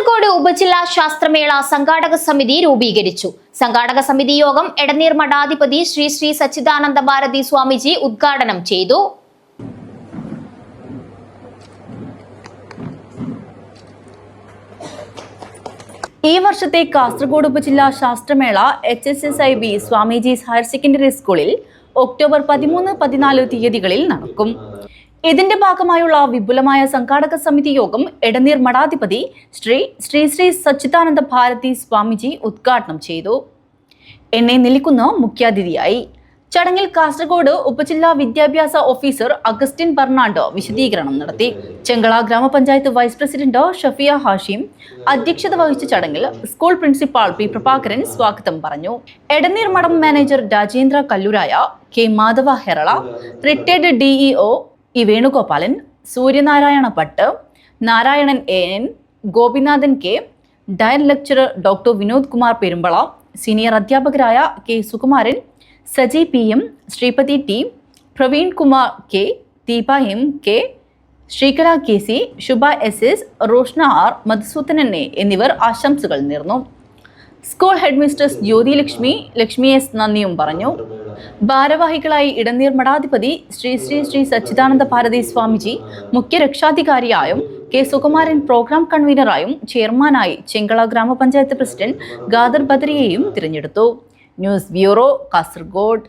കാസർഗോഡ് ഉപജില്ലാ ശാസ്ത്രമേള സംഘാടക സമിതി രൂപീകരിച്ചു. സംഘാടക സമിതി യോഗം എടനീർ മഠാധിപതി ശ്രീ ശ്രീ സച്ചിദാനന്ദ ഭാരതി സ്വാമിജി ഉദ്ഘാടനം ചെയ്തു. ഈ വർഷത്തെ കാസർഗോഡ് ഉപജില്ലാ ശാസ്ത്രമേള H S S I B Swamijis higher secondary സ്കൂളിൽ ഒക്ടോബർ പതിമൂന്ന് പതിനാല് തീയതികളിൽ നടക്കും. ഇതിന്റെ ഭാഗമായുള്ള വിപുലമായ സംഘാടക സമിതി യോഗം എടനീർ മഠാധിപതി ശ്രീ ശ്രീ ശ്രീ സച്ചിദാനന്ദ ഭാരതി സ്വാമിജി ഉദ്ഘാടനം ചെയ്തു. എന്നെ നിൽക്കുന്ന മുഖ്യാതിഥിയായി ചടങ്ങിൽ കാസർഗോഡ് ഉപജില്ലാ വിദ്യാഭ്യാസ ഓഫീസർ അഗസ്റ്റിൻ ബർണാണ്ടോ വിശദീകരണം നടത്തി. ചെങ്കള ഗ്രാമപഞ്ചായത്ത് വൈസ് പ്രസിഡന്റ് ഷഫിയ ഹാഷിം അധ്യക്ഷത വഹിച്ച ചടങ്ങിൽ സ്കൂൾ പ്രിൻസിപ്പാൾ പി പ്രഭാകരൻ സ്വാഗതം പറഞ്ഞു. എടനീർ മഠം manager Rajendra Kalluraya K Madhava Herala retired DEO E Venugopalan Suryanarayana Bhat Narayanan N Gopinathan K DIET lecturer doctor Vinod Kumar Perumbala senior അധ്യാപകരായ K Sukumaran Saji P M Sripathi T Praveen Kumar K Deepa M K Sreekala K C Shubha S S Roshna R Madhusoodanan A എന്നിവർ ആശംസകൾ നേർന്നു. School head mistress Jyothi Lakshmi Lakshmi S നന്ദിയും പറഞ്ഞു. ഭാരവാഹികളായി ഇടനീർ മഠാധിപതി ശ്രീ ശ്രീ ശ്രീ സച്ചിദാനന്ദ ഭാരതി സ്വാമിജി മുഖ്യ രക്ഷാധികാരിയായും K Sukumaran programme കൺവീനറായും ചെയർമാനായി ചെങ്കള ഗ്രാമപഞ്ചായത്ത് പ്രസിഡന്റ് ഗാദർ ബദരിയെയും തിരഞ്ഞെടുത്തു. News bureau Kasaragod.